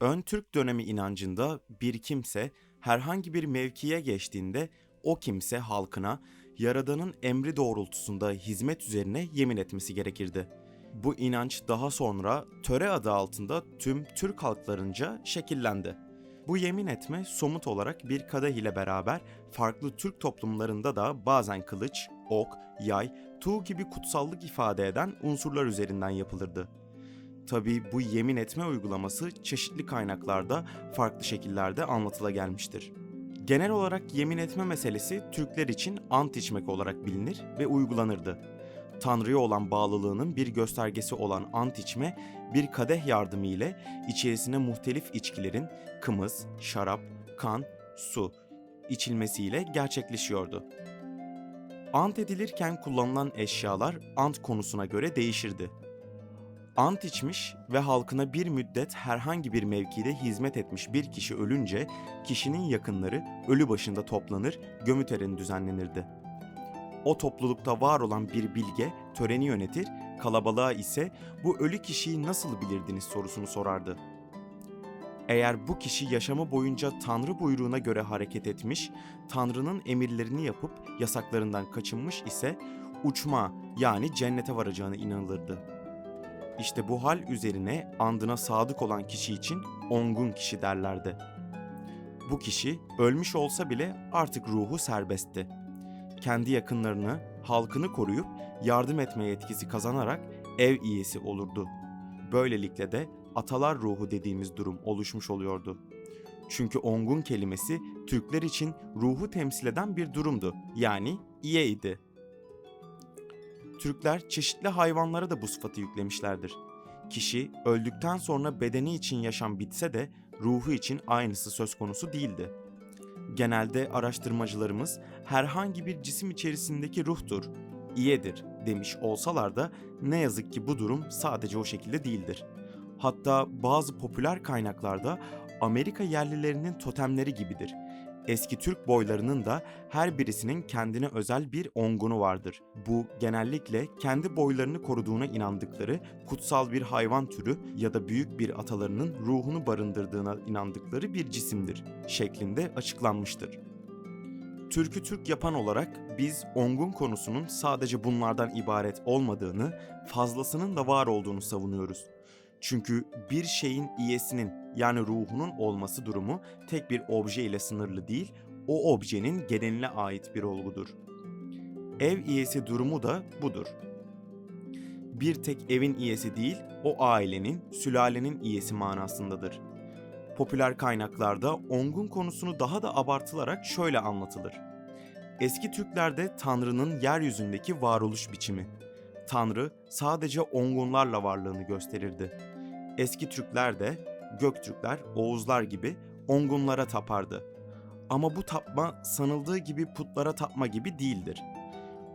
Ön Türk dönemi inancında bir kimse herhangi bir mevkiye geçtiğinde o kimse halkına Yaradan'ın emri doğrultusunda hizmet üzerine yemin etmesi gerekirdi. Bu inanç daha sonra töre adı altında tüm Türk halklarınca şekillendi. Bu yemin etme somut olarak bir kadeh ile beraber farklı Türk toplumlarında da bazen kılıç, ok, yay, tuğ gibi kutsallık ifade eden unsurlar üzerinden yapılırdı. Tabii bu yemin etme uygulaması çeşitli kaynaklarda farklı şekillerde anlatıla gelmiştir. Genel olarak yemin etme meselesi Türkler için ant içmek olarak bilinir ve uygulanırdı. Tanrı'ya olan bağlılığının bir göstergesi olan ant içme bir kadeh yardımı ile içerisine muhtelif içkilerin kımız, şarap, kan, su içilmesiyle gerçekleşiyordu. Ant edilirken kullanılan eşyalar ant konusuna göre değişirdi. Ant içmiş ve halkına bir müddet herhangi bir mevkide hizmet etmiş bir kişi ölünce kişinin yakınları ölü başında toplanır, gömü töreni düzenlenirdi. O toplulukta var olan bir bilge töreni yönetir, kalabalığa ise bu ölü kişiyi nasıl bilirdiniz sorusunu sorardı. Eğer bu kişi yaşamı boyunca Tanrı buyruğuna göre hareket etmiş, Tanrı'nın emirlerini yapıp yasaklarından kaçınmış ise uçma yani cennete varacağına inanılırdı. İşte bu hal üzerine andına sadık olan kişi için ongun kişi derlerdi. Bu kişi ölmüş olsa bile artık ruhu serbestti. Kendi yakınlarını, halkını koruyup yardım etme yetkisi kazanarak ev üyesi olurdu. Böylelikle de atalar ruhu dediğimiz durum oluşmuş oluyordu. Çünkü ongun kelimesi Türkler için ruhu temsil eden bir durumdu. Yani iye idi. Türkler çeşitli hayvanlara da bu sıfatı yüklemişlerdir. Kişi öldükten sonra bedeni için yaşam bitse de ruhu için aynısı söz konusu değildi. Genelde araştırmacılarımız herhangi bir cisim içerisindeki ruhtur, iyedir demiş olsalar da ne yazık ki bu durum sadece o şekilde değildir. Hatta bazı popüler kaynaklarda Amerika yerlilerinin totemleri gibidir. Eski Türk boylarının da her birisinin kendine özel bir ongunu vardır. Bu genellikle kendi boylarını koruduğuna inandıkları kutsal bir hayvan türü ya da büyük bir atalarının ruhunu barındırdığına inandıkları bir cisimdir şeklinde açıklanmıştır. Türkü Türk yapan olarak biz ongun konusunun sadece bunlardan ibaret olmadığını, fazlasının da var olduğunu savunuyoruz. Çünkü bir şeyin iyesinin yani ruhunun olması durumu tek bir obje ile sınırlı değil, o objenin geneline ait bir olgudur. Ev iyesi durumu da budur. Bir tek evin iyesi değil, o ailenin, sülalenin iyesi manasındadır. Popüler kaynaklarda ongun konusunu daha da abartılarak şöyle anlatılır. Eski Türklerde Tanrı'nın yeryüzündeki varoluş biçimi. Tanrı sadece ongunlarla varlığını gösterirdi. Eski Türkler de Göktürkler, Oğuzlar gibi ongunlara tapardı. Ama bu tapma sanıldığı gibi putlara tapma gibi değildir.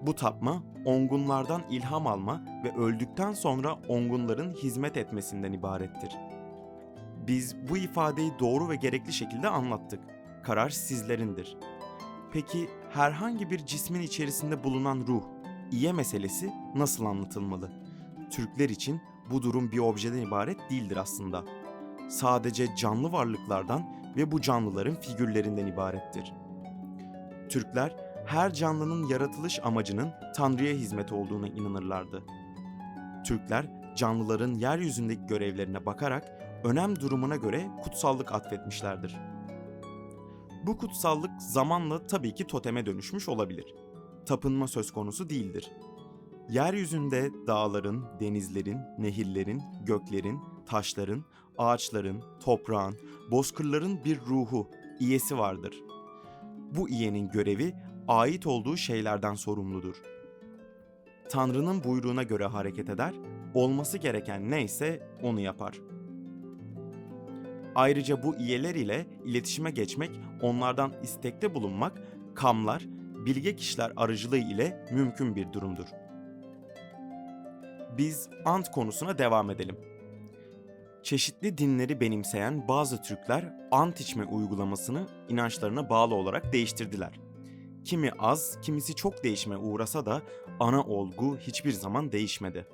Bu tapma ongunlardan ilham alma ve öldükten sonra ongunların hizmet etmesinden ibarettir. Biz bu ifadeyi doğru ve gerekli şekilde anlattık. Karar sizlerindir. Peki herhangi bir cismin içerisinde bulunan ruh, iye meselesi nasıl anlatılmalı? Türkler için bu durum bir objeden ibaret değildir aslında. Sadece canlı varlıklardan ve bu canlıların figürlerinden ibarettir. Türkler her canlının yaratılış amacının Tanrı'ya hizmet olduğuna inanırlardı. Türkler canlıların yeryüzündeki görevlerine bakarak önem durumuna göre kutsallık atfetmişlerdir. Bu kutsallık zamanla tabii ki toteme dönüşmüş olabilir. Tapınma söz konusu değildir. Yeryüzünde dağların, denizlerin, nehirlerin, göklerin, taşların, ağaçların, toprağın, bozkırların bir ruhu, iyesi vardır. Bu iyenin görevi ait olduğu şeylerden sorumludur. Tanrı'nın buyruğuna göre hareket eder, olması gereken neyse onu yapar. Ayrıca bu iyeler ile iletişime geçmek, onlardan istekte bulunmak, kamlar, bilge kişiler aracılığı ile mümkün bir durumdur. Biz ant konusuna devam edelim. Çeşitli dinleri benimseyen bazı Türkler ant içme uygulamasını inançlarına bağlı olarak değiştirdiler. Kimi az, kimisi çok değişime uğrasa da ana olgu hiçbir zaman değişmedi.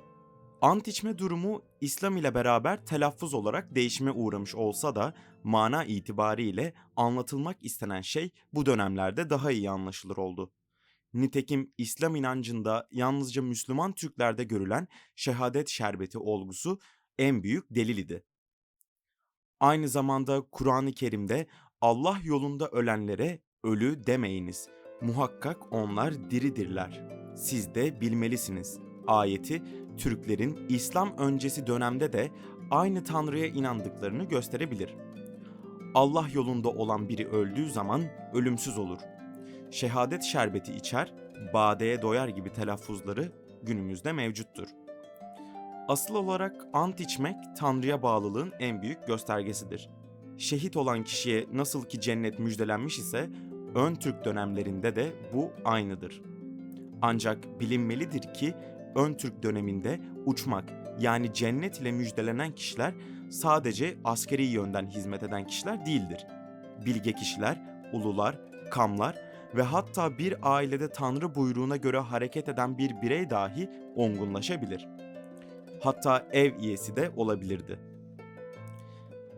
Ant içme durumu İslam ile beraber telaffuz olarak değişime uğramış olsa da mana itibariyle anlatılmak istenen şey bu dönemlerde daha iyi anlaşılır oldu. Nitekim İslam inancında yalnızca Müslüman Türklerde görülen şehadet şerbeti olgusu en büyük delil idi. Aynı zamanda Kur'an-ı Kerim'de Allah yolunda ölenlere ölü demeyiniz. Muhakkak onlar diridirler. Siz de bilmelisiniz. Ayeti Türklerin İslam öncesi dönemde de aynı Tanrı'ya inandıklarını gösterebilir. Allah yolunda olan biri öldüğü zaman ölümsüz olur. Şehadet şerbeti içer, badeye doyar gibi telaffuzları günümüzde mevcuttur. Asıl olarak ant içmek Tanrı'ya bağlılığın en büyük göstergesidir. Şehit olan kişiye nasıl ki cennet müjdelenmiş ise ön Türk dönemlerinde de bu aynıdır. Ancak bilinmelidir ki ön Türk döneminde uçmak yani cennet ile müjdelenen kişiler sadece askeri yönden hizmet eden kişiler değildir. Bilge kişiler, ulular, kamlar ve hatta bir ailede Tanrı buyruğuna göre hareket eden bir birey dahi olgunlaşabilir. Hatta ev üyesi de olabilirdi.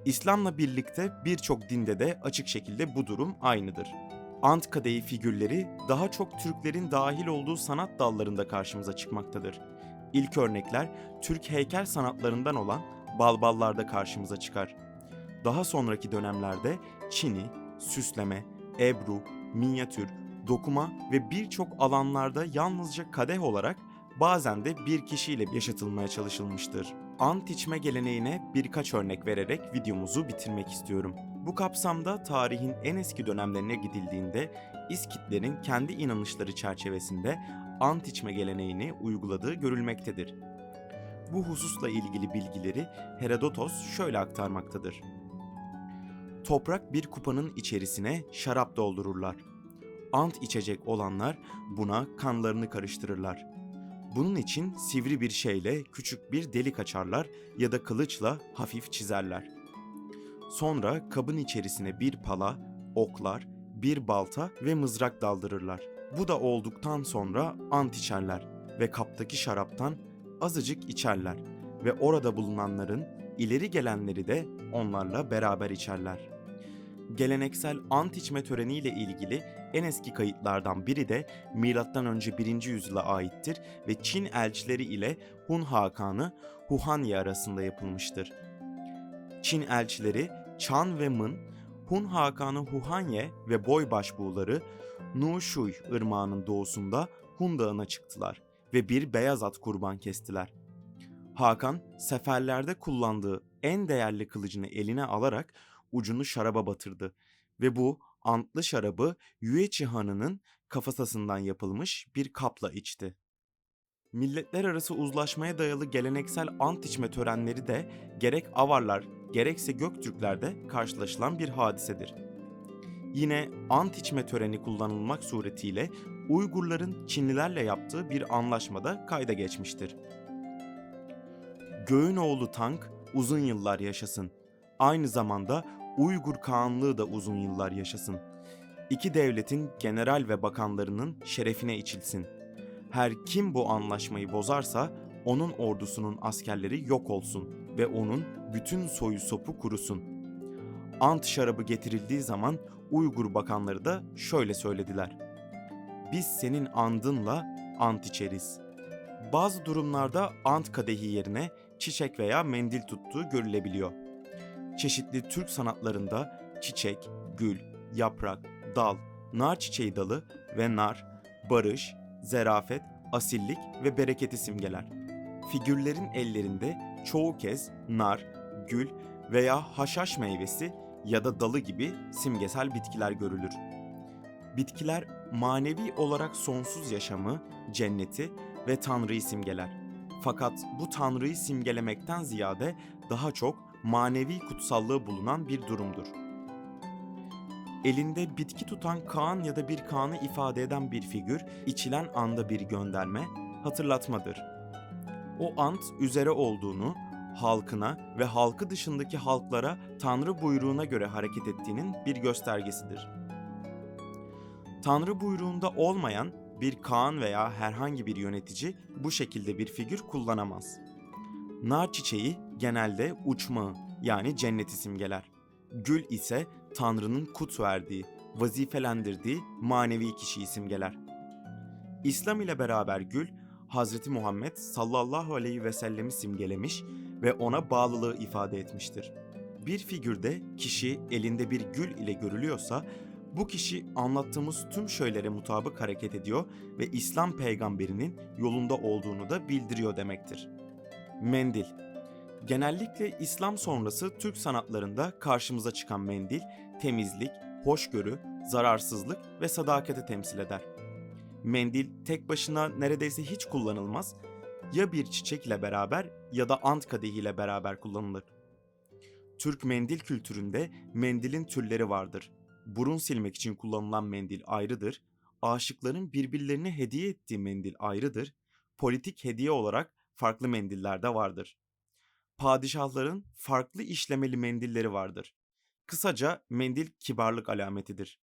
İslam'la birlikte birçok dinde de açık şekilde bu durum aynıdır. Ant kadehi figürleri daha çok Türklerin dahil olduğu sanat dallarında karşımıza çıkmaktadır. İlk örnekler Türk heykel sanatlarından olan balballarda karşımıza çıkar. Daha sonraki dönemlerde Çini, süsleme, ebru, minyatür, dokuma ve birçok alanlarda yalnızca kadeh olarak bazen de bir kişiyle yaşatılmaya çalışılmıştır. Ant içme geleneğine birkaç örnek vererek videomuzu bitirmek istiyorum. Bu kapsamda tarihin en eski dönemlerine gidildiğinde İskitlerin kendi inanışları çerçevesinde ant içme geleneğini uyguladığı görülmektedir. Bu hususla ilgili bilgileri Herodotos şöyle aktarmaktadır. Toprak bir kupanın içerisine şarap doldururlar. Ant içecek olanlar buna kanlarını karıştırırlar. Bunun için sivri bir şeyle küçük bir delik açarlar ya da kılıçla hafif çizerler. Sonra kabın içerisine bir pala, oklar, bir balta ve mızrak daldırırlar. Bu da olduktan sonra ant içerler ve kaptaki şaraptan azıcık içerler ve orada bulunanların ileri gelenleri de onlarla beraber içerler. Geleneksel ant içme töreniyle ilgili en eski kayıtlardan biri de M.Ö. 1. yüzyıla aittir ve Çin elçileri ile Hun Hakanı Huhanye arasında yapılmıştır. Çin elçileri Chan ve Mın, Hun Hakanı Huhanye ve boy başbuğları Nu Shui ırmağının doğusunda Hun Dağı'na çıktılar ve bir beyaz at kurban kestiler. Hakan seferlerde kullandığı en değerli kılıcını eline alarak ucunu şaraba batırdı ve bu antlı şarabı Yuechi Hanı'nın kafatasından yapılmış bir kapla içti. Milletler arası uzlaşmaya dayalı geleneksel ant içme törenleri de gerek Avarlar gerekse Göktürklerde karşılaşılan bir hadisedir. Yine ant içme töreni kullanılmak suretiyle Uygurların Çinlilerle yaptığı bir anlaşmada kayda geçmiştir. Göğün oğlu Tank uzun yıllar yaşasın. Aynı zamanda Uygur Kağanlığı da uzun yıllar yaşasın. İki devletin general ve bakanlarının şerefine içilsin. Her kim bu anlaşmayı bozarsa onun ordusunun askerleri yok olsun ve onun bütün soyu sopu kurusun. Ant şarabı getirildiği zaman Uygur bakanları da şöyle söylediler. Biz senin andınla ant içeriz. Bazı durumlarda ant kadehi yerine çiçek veya mendil tuttuğu görülebiliyor. Çeşitli Türk sanatlarında çiçek, gül, yaprak, dal, nar çiçeği dalı ve nar, barış, zerafet, asillik ve bereketi simgeler. Figürlerin ellerinde çoğu kez nar, gül veya haşhaş meyvesi ya da dalı gibi simgesel bitkiler görülür. Bitkiler manevi olarak sonsuz yaşamı, cenneti ve Tanrı'yı simgeler. Fakat bu Tanrı'yı simgelemekten ziyade daha çok manevi kutsallığı bulunan bir durumdur. Elinde bitki tutan Kaan ya da bir Kaan'ı ifade eden bir figür, içilen anda bir gönderme, hatırlatmadır. O ant üzere olduğunu, halkına ve halkı dışındaki halklara Tanrı buyruğuna göre hareket ettiğinin bir göstergesidir. Tanrı buyruğunda olmayan bir Kaan veya herhangi bir yönetici bu şekilde bir figür kullanamaz. Nar çiçeği genelde uçmağı yani cenneti simgeler. Gül ise Tanrı'nın kut verdiği, vazifelendirdiği manevi kişiyi simgeler. İslam ile beraber gül, Hazreti Muhammed sallallahu aleyhi ve sellemi simgelemiş ve ona bağlılığı ifade etmiştir. Bir figürde kişi elinde bir gül ile görülüyorsa bu kişi anlattığımız tüm şeylere mutabık hareket ediyor ve İslam peygamberinin yolunda olduğunu da bildiriyor demektir. Mendil Genellikle İslam sonrası Türk sanatlarında karşımıza çıkan mendil, temizlik, hoşgörü, zararsızlık ve sadakati temsil eder. Mendil tek başına neredeyse hiç kullanılmaz, ya bir çiçek ile beraber ya da ant kadehi ile beraber kullanılır. Türk mendil kültüründe mendilin türleri vardır. Burun silmek için kullanılan mendil ayrıdır, aşıkların birbirlerine hediye ettiği mendil ayrıdır, politik hediye olarak farklı mendiller de vardır padişahların farklı işlemeli mendilleri vardır. Kısaca mendil kibarlık alametidir.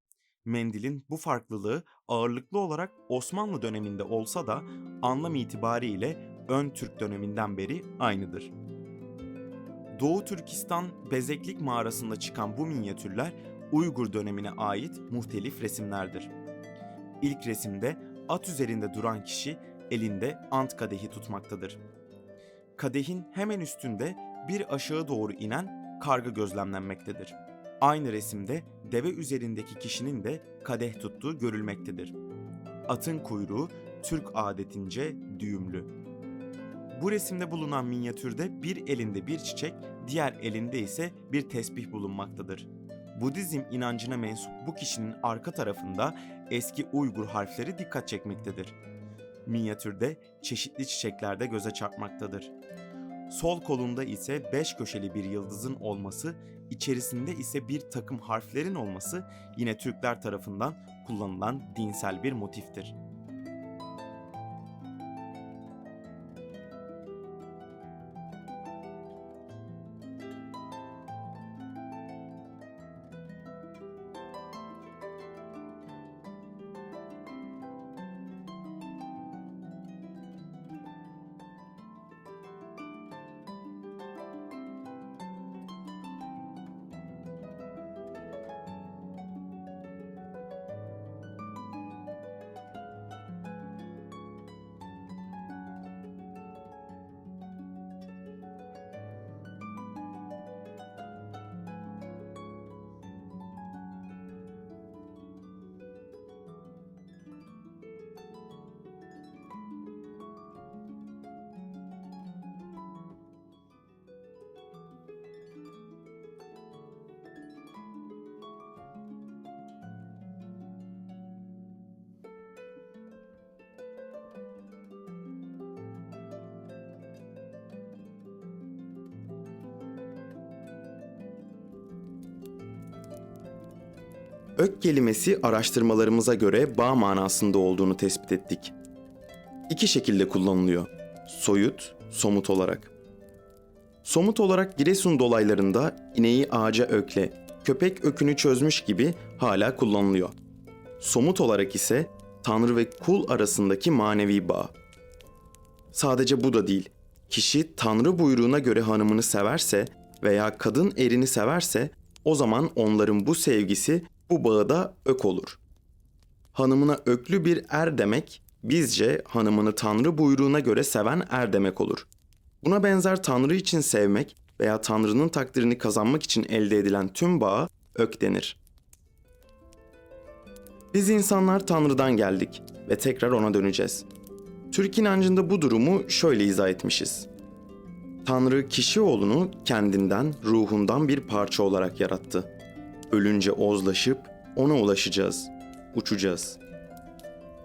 Mendilin bu farklılığı ağırlıklı olarak Osmanlı döneminde olsa da anlam itibariyle ön Türk döneminden beri aynıdır. Doğu Türkistan Bezeklik mağarasında çıkan bu minyatürler Uygur dönemine ait muhtelif resimlerdir. İlk resimde at üzerinde duran kişi elinde ant kadehi tutmaktadır kadehin hemen üstünde bir aşağı doğru inen karga gözlemlenmektedir. Aynı resimde deve üzerindeki kişinin de kadeh tuttuğu görülmektedir. Atın kuyruğu Türk adetince düğümlü. Bu resimde bulunan minyatürde bir elinde bir çiçek, diğer elinde ise bir tesbih bulunmaktadır. Budizm inancına mensup bu kişinin arka tarafında eski Uygur harfleri dikkat çekmektedir. Minyatürde çeşitli çiçeklerde göze çarpmaktadır. Sol kolunda ise beş köşeli bir yıldızın olması, içerisinde ise bir takım harflerin olması yine Türkler tarafından kullanılan dinsel bir motiftir. Ök kelimesi araştırmalarımıza göre bağ manasında olduğunu tespit ettik. İki şekilde kullanılıyor. Soyut, somut olarak. Somut olarak Giresun dolaylarında ineği ağaca ökle, köpek ökünü çözmüş gibi hala kullanılıyor. Somut olarak ise Tanrı ve kul arasındaki manevi bağ. Sadece bu da değil. Kişi Tanrı buyruğuna göre hanımını severse veya kadın erini severse o zaman onların bu sevgisi bu bağda ök olur. Hanımına öklü bir er demek, bizce hanımını Tanrı buyruğuna göre seven er demek olur. Buna benzer Tanrı için sevmek veya Tanrı'nın takdirini kazanmak için elde edilen tüm bağa ök denir. Biz insanlar Tanrı'dan geldik ve tekrar ona döneceğiz. Türk inancında bu durumu şöyle izah etmişiz. Tanrı kişi oğlunu kendinden, ruhundan bir parça olarak yarattı. Ölünce ozlaşıp ona ulaşacağız, uçacağız.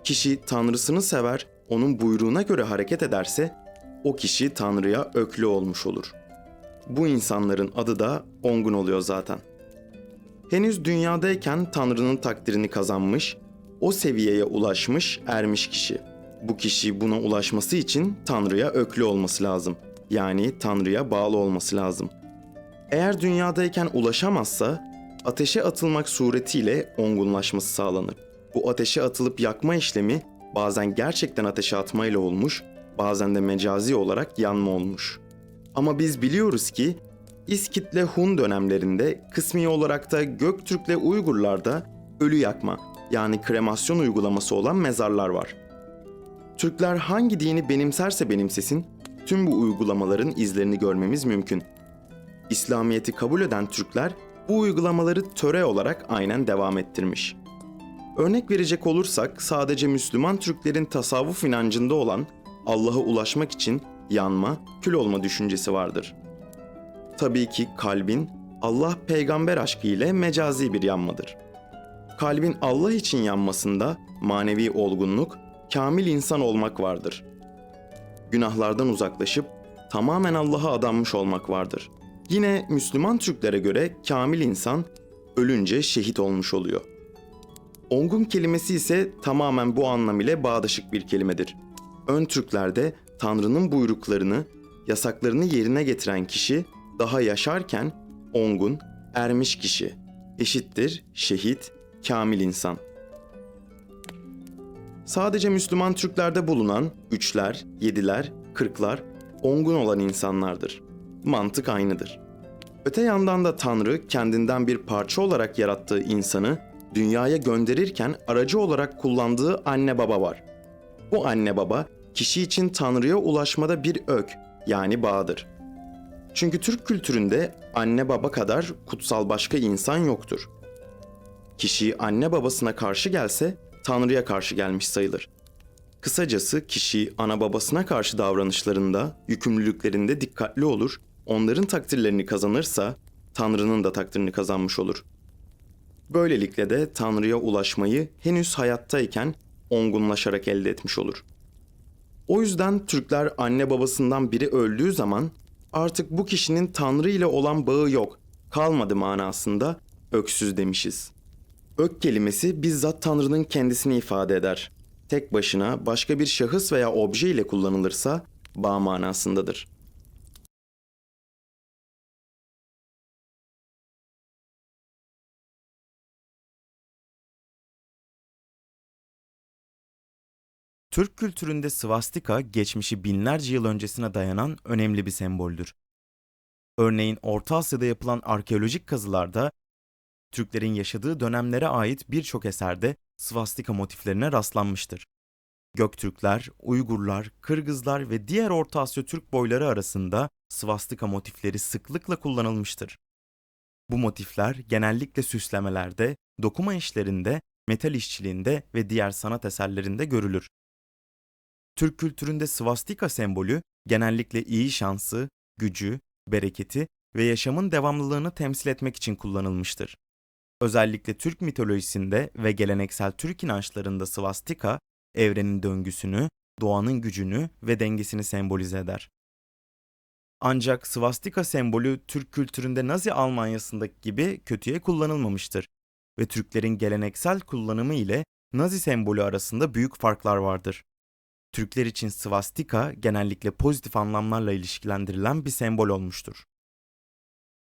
Kişi Tanrısını sever, onun buyruğuna göre hareket ederse o kişi Tanrı'ya öklü olmuş olur. Bu insanların adı da Ongun oluyor zaten. Henüz dünyadayken Tanrı'nın takdirini kazanmış, o seviyeye ulaşmış, ermiş kişi. Bu kişi buna ulaşması için Tanrı'ya öklü olması lazım. Yani Tanrı'ya bağlı olması lazım. Eğer dünyadayken ulaşamazsa ateşe atılmak suretiyle ongunlaşması sağlanır. Bu ateşe atılıp yakma işlemi bazen gerçekten ateşe atmayla olmuş, bazen de mecazi olarak yanma olmuş. Ama biz biliyoruz ki İskitle Hun dönemlerinde kısmi olarak da Göktürk'le Uygurlarda ölü yakma yani kremasyon uygulaması olan mezarlar var. Türkler hangi dini benimserse benimsesin tüm bu uygulamaların izlerini görmemiz mümkün. İslamiyet'i kabul eden Türkler bu uygulamaları töre olarak aynen devam ettirmiş. Örnek verecek olursak sadece Müslüman Türklerin tasavvuf inancında olan Allah'a ulaşmak için yanma, kül olma düşüncesi vardır. Tabii ki kalbin Allah peygamber aşkı ile mecazi bir yanmadır. Kalbin Allah için yanmasında manevi olgunluk, kamil insan olmak vardır. Günahlardan uzaklaşıp tamamen Allah'a adanmış olmak vardır. Yine Müslüman Türklere göre kamil insan ölünce şehit olmuş oluyor. Ongun kelimesi ise tamamen bu anlam ile bağdaşık bir kelimedir. Ön Türklerde Tanrı'nın buyruklarını, yasaklarını yerine getiren kişi daha yaşarken ongun, ermiş kişi eşittir şehit, kamil insan. Sadece Müslüman Türklerde bulunan üçler, yediler, kırklar ongun olan insanlardır. Mantık aynıdır. Öte yandan da Tanrı kendinden bir parça olarak yarattığı insanı dünyaya gönderirken aracı olarak kullandığı anne baba var. Bu anne baba kişi için Tanrı'ya ulaşmada bir ök yani bağdır. Çünkü Türk kültüründe anne baba kadar kutsal başka insan yoktur. Kişi anne babasına karşı gelse Tanrı'ya karşı gelmiş sayılır. Kısacası kişi ana babasına karşı davranışlarında, yükümlülüklerinde dikkatli olur, onların takdirlerini kazanırsa Tanrı'nın da takdirini kazanmış olur. Böylelikle de Tanrı'ya ulaşmayı henüz hayattayken ongunlaşarak elde etmiş olur. O yüzden Türkler anne babasından biri öldüğü zaman artık bu kişinin Tanrı ile olan bağı yok, kalmadı manasında öksüz demişiz. Ök kelimesi bizzat Tanrı'nın kendisini ifade eder. Tek başına başka bir şahıs veya obje ile kullanılırsa bağ manasındadır. Türk kültüründe svastika geçmişi binlerce yıl öncesine dayanan önemli bir semboldür. Örneğin Orta Asya'da yapılan arkeolojik kazılarda Türklerin yaşadığı dönemlere ait birçok eserde svastika motiflerine rastlanmıştır. Göktürkler, Uygurlar, Kırgızlar ve diğer Orta Asya Türk boyları arasında svastika motifleri sıklıkla kullanılmıştır. Bu motifler genellikle süslemelerde, dokuma işlerinde, metal işçiliğinde ve diğer sanat eserlerinde görülür. Türk kültüründe svastika sembolü genellikle iyi şansı, gücü, bereketi ve yaşamın devamlılığını temsil etmek için kullanılmıştır. Özellikle Türk mitolojisinde ve geleneksel Türk inançlarında svastika, evrenin döngüsünü, doğanın gücünü ve dengesini sembolize eder. Ancak svastika sembolü Türk kültüründe Nazi Almanyası'ndaki gibi kötüye kullanılmamıştır ve Türklerin geleneksel kullanımı ile Nazi sembolü arasında büyük farklar vardır. Türkler için svastika genellikle pozitif anlamlarla ilişkilendirilen bir sembol olmuştur.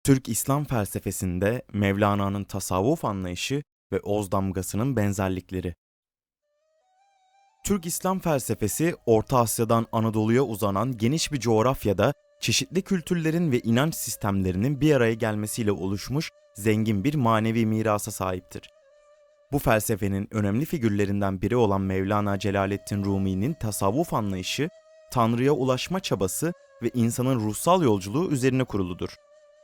Türk İslam felsefesinde Mevlana'nın tasavvuf anlayışı ve Oz damgasının benzerlikleri. Türk İslam felsefesi Orta Asya'dan Anadolu'ya uzanan geniş bir coğrafyada çeşitli kültürlerin ve inanç sistemlerinin bir araya gelmesiyle oluşmuş zengin bir manevi mirasa sahiptir. Bu felsefenin önemli figürlerinden biri olan Mevlana Celaleddin Rumi'nin tasavvuf anlayışı, Tanrı'ya ulaşma çabası ve insanın ruhsal yolculuğu üzerine kuruludur.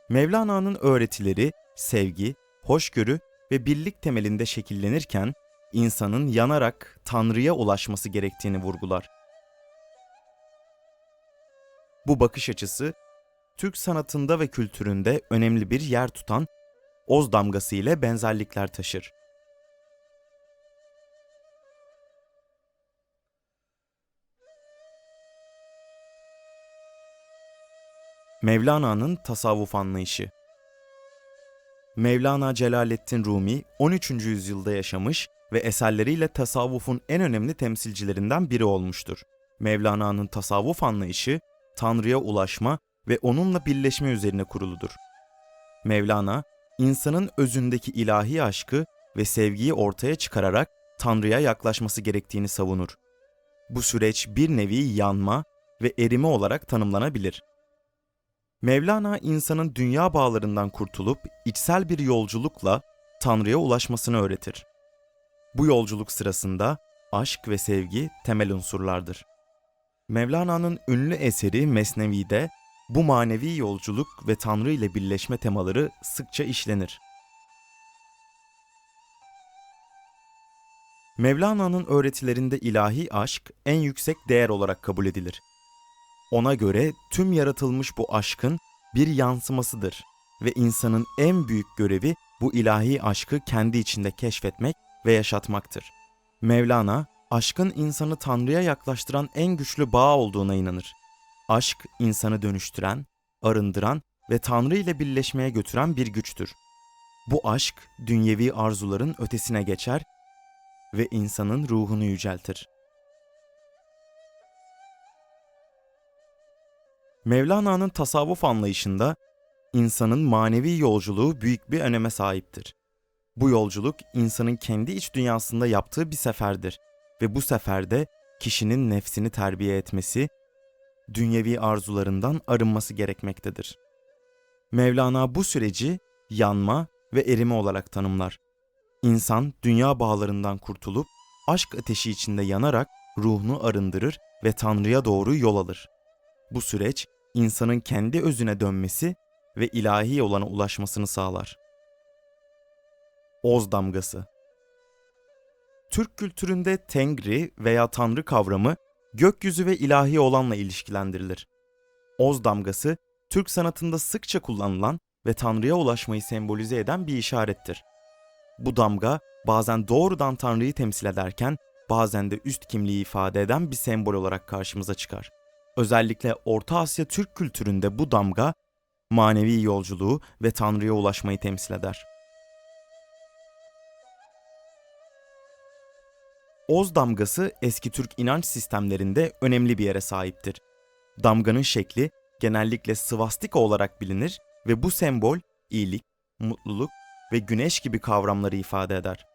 Mevlana'nın öğretileri sevgi, hoşgörü ve birlik temelinde şekillenirken insanın yanarak Tanrı'ya ulaşması gerektiğini vurgular. Bu bakış açısı Türk sanatında ve kültüründe önemli bir yer tutan Oz damgası ile benzerlikler taşır. Mevlana'nın tasavvuf anlayışı Mevlana Celaleddin Rumi 13. yüzyılda yaşamış ve eserleriyle tasavvufun en önemli temsilcilerinden biri olmuştur. Mevlana'nın tasavvuf anlayışı Tanrı'ya ulaşma ve onunla birleşme üzerine kuruludur. Mevlana, insanın özündeki ilahi aşkı ve sevgiyi ortaya çıkararak Tanrı'ya yaklaşması gerektiğini savunur. Bu süreç bir nevi yanma ve erime olarak tanımlanabilir. Mevlana insanın dünya bağlarından kurtulup içsel bir yolculukla Tanrı'ya ulaşmasını öğretir. Bu yolculuk sırasında aşk ve sevgi temel unsurlardır. Mevlana'nın ünlü eseri Mesnevi'de bu manevi yolculuk ve Tanrı ile birleşme temaları sıkça işlenir. Mevlana'nın öğretilerinde ilahi aşk en yüksek değer olarak kabul edilir. Ona göre tüm yaratılmış bu aşkın bir yansımasıdır ve insanın en büyük görevi bu ilahi aşkı kendi içinde keşfetmek ve yaşatmaktır. Mevlana, aşkın insanı Tanrı'ya yaklaştıran en güçlü bağ olduğuna inanır. Aşk, insanı dönüştüren, arındıran ve Tanrı ile birleşmeye götüren bir güçtür. Bu aşk, dünyevi arzuların ötesine geçer ve insanın ruhunu yüceltir. Mevlana'nın tasavvuf anlayışında insanın manevi yolculuğu büyük bir öneme sahiptir. Bu yolculuk insanın kendi iç dünyasında yaptığı bir seferdir ve bu seferde kişinin nefsini terbiye etmesi, dünyevi arzularından arınması gerekmektedir. Mevlana bu süreci yanma ve erime olarak tanımlar. İnsan dünya bağlarından kurtulup aşk ateşi içinde yanarak ruhunu arındırır ve Tanrı'ya doğru yol alır. Bu süreç insanın kendi özüne dönmesi ve ilahi olana ulaşmasını sağlar. Oz damgası Türk kültüründe Tengri veya Tanrı kavramı gökyüzü ve ilahi olanla ilişkilendirilir. Oz damgası Türk sanatında sıkça kullanılan ve Tanrı'ya ulaşmayı sembolize eden bir işarettir. Bu damga bazen doğrudan Tanrı'yı temsil ederken bazen de üst kimliği ifade eden bir sembol olarak karşımıza çıkar. Özellikle Orta Asya Türk kültüründe bu damga manevi yolculuğu ve Tanrı'ya ulaşmayı temsil eder. Oz damgası eski Türk inanç sistemlerinde önemli bir yere sahiptir. Damganın şekli genellikle svastika olarak bilinir ve bu sembol iyilik, mutluluk ve güneş gibi kavramları ifade eder.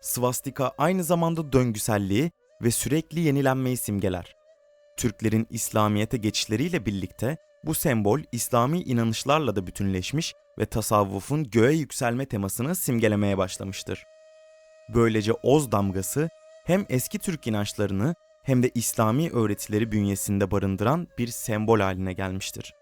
Svastika aynı zamanda döngüselliği ve sürekli yenilenmeyi simgeler. Türklerin İslamiyete geçişleriyle birlikte bu sembol İslami inanışlarla da bütünleşmiş ve tasavvufun göğe yükselme temasını simgelemeye başlamıştır. Böylece Oz damgası hem eski Türk inançlarını hem de İslami öğretileri bünyesinde barındıran bir sembol haline gelmiştir.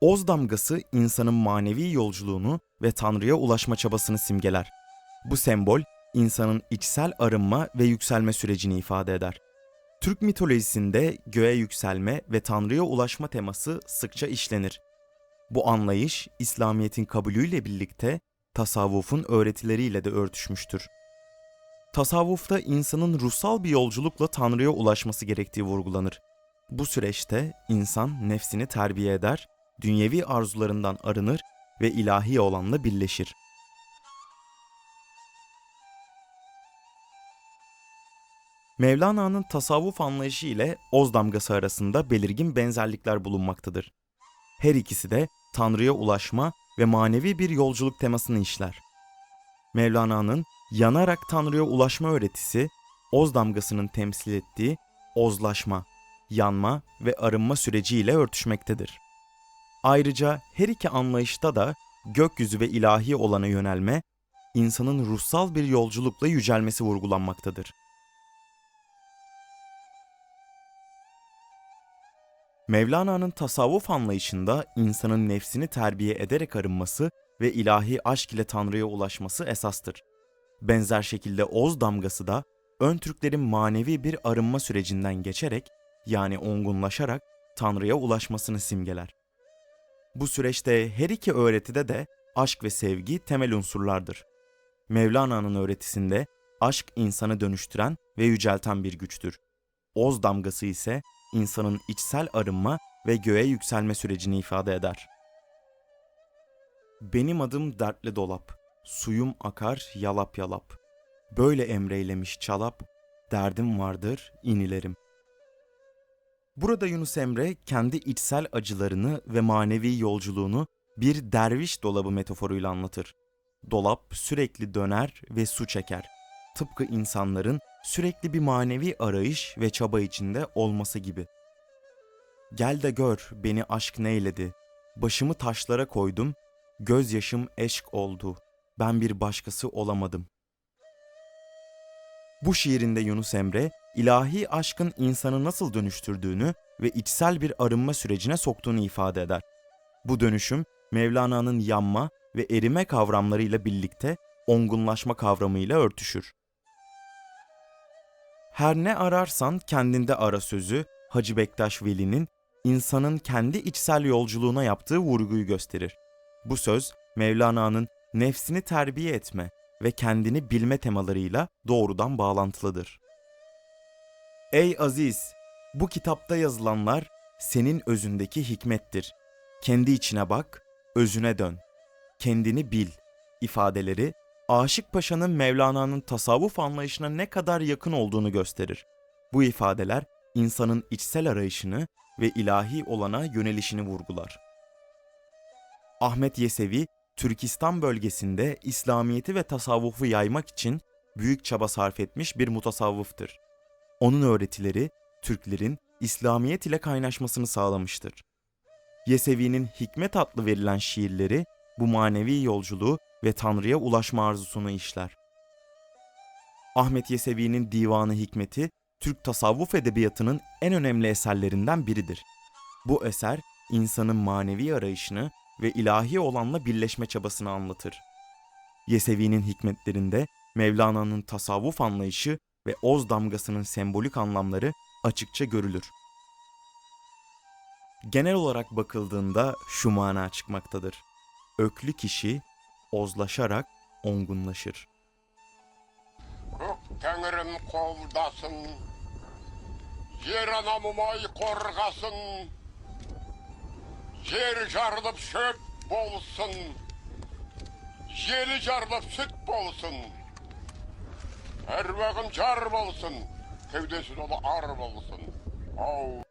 Oz damgası insanın manevi yolculuğunu ve Tanrı'ya ulaşma çabasını simgeler. Bu sembol insanın içsel arınma ve yükselme sürecini ifade eder. Türk mitolojisinde göğe yükselme ve Tanrı'ya ulaşma teması sıkça işlenir. Bu anlayış İslamiyet'in kabulüyle birlikte tasavvufun öğretileriyle de örtüşmüştür. Tasavvufta insanın ruhsal bir yolculukla Tanrı'ya ulaşması gerektiği vurgulanır. Bu süreçte insan nefsini terbiye eder, dünyevi arzularından arınır ve ilahi olanla birleşir. Mevlana'nın tasavvuf anlayışı ile Oz damgası arasında belirgin benzerlikler bulunmaktadır. Her ikisi de Tanrı'ya ulaşma ve manevi bir yolculuk temasını işler. Mevlana'nın yanarak Tanrı'ya ulaşma öğretisi, Oz damgasının temsil ettiği ozlaşma, yanma ve arınma süreciyle örtüşmektedir. Ayrıca her iki anlayışta da gökyüzü ve ilahi olana yönelme, insanın ruhsal bir yolculukla yücelmesi vurgulanmaktadır. Mevlana'nın tasavvuf anlayışında insanın nefsini terbiye ederek arınması ve ilahi aşk ile Tanrı'ya ulaşması esastır. Benzer şekilde Oz damgası da ön Türklerin manevi bir arınma sürecinden geçerek yani olgunlaşarak Tanrı'ya ulaşmasını simgeler. Bu süreçte her iki öğretide de aşk ve sevgi temel unsurlardır. Mevlana'nın öğretisinde aşk insanı dönüştüren ve yücelten bir güçtür. Oz damgası ise insanın içsel arınma ve göğe yükselme sürecini ifade eder. Benim adım dertli dolap, suyum akar yalap yalap. Böyle emreylemiş çalap, derdim vardır inilerim. Burada Yunus Emre kendi içsel acılarını ve manevi yolculuğunu bir derviş dolabı metaforuyla anlatır. Dolap sürekli döner ve su çeker. Tıpkı insanların sürekli bir manevi arayış ve çaba içinde olması gibi. Gel de gör beni aşk neyledi. Başımı taşlara koydum, gözyaşım eşk oldu. Ben bir başkası olamadım. Bu şiirinde Yunus Emre, ilahi aşkın insanı nasıl dönüştürdüğünü ve içsel bir arınma sürecine soktuğunu ifade eder. Bu dönüşüm Mevlana'nın yanma ve erime kavramlarıyla birlikte ongunlaşma kavramıyla örtüşür. Her ne ararsan kendinde ara sözü Hacı Bektaş Veli'nin insanın kendi içsel yolculuğuna yaptığı vurguyu gösterir. Bu söz Mevlana'nın nefsini terbiye etme ve kendini bilme temalarıyla doğrudan bağlantılıdır. Ey Aziz! Bu kitapta yazılanlar senin özündeki hikmettir. Kendi içine bak, özüne dön. Kendini bil ifadeleri Aşık Paşa'nın Mevlana'nın tasavvuf anlayışına ne kadar yakın olduğunu gösterir. Bu ifadeler insanın içsel arayışını ve ilahi olana yönelişini vurgular. Ahmet Yesevi, Türkistan bölgesinde İslamiyeti ve tasavvufu yaymak için büyük çaba sarf etmiş bir mutasavvıftır. Onun öğretileri Türklerin İslamiyet ile kaynaşmasını sağlamıştır. Yesevi'nin Hikmet adlı verilen şiirleri bu manevi yolculuğu ve Tanrı'ya ulaşma arzusunu işler. Ahmet Yesevi'nin Divanı Hikmeti, Türk tasavvuf edebiyatının en önemli eserlerinden biridir. Bu eser, insanın manevi arayışını ve ilahi olanla birleşme çabasını anlatır. Yesevi'nin hikmetlerinde Mevlana'nın tasavvuf anlayışı ve Oz damgasının sembolik anlamları açıkça görülür. Genel olarak bakıldığında şu mana çıkmaktadır. Öklü kişi ozlaşarak ongunlaşır. Ruh Tanrım kovdasın, yer anamımay korgasın, yer jarlıp şöp bolsun, yeli jarlıp süt bolsun, her vakım jar bolsun, kevdesi dolu ar bolsun. Oh.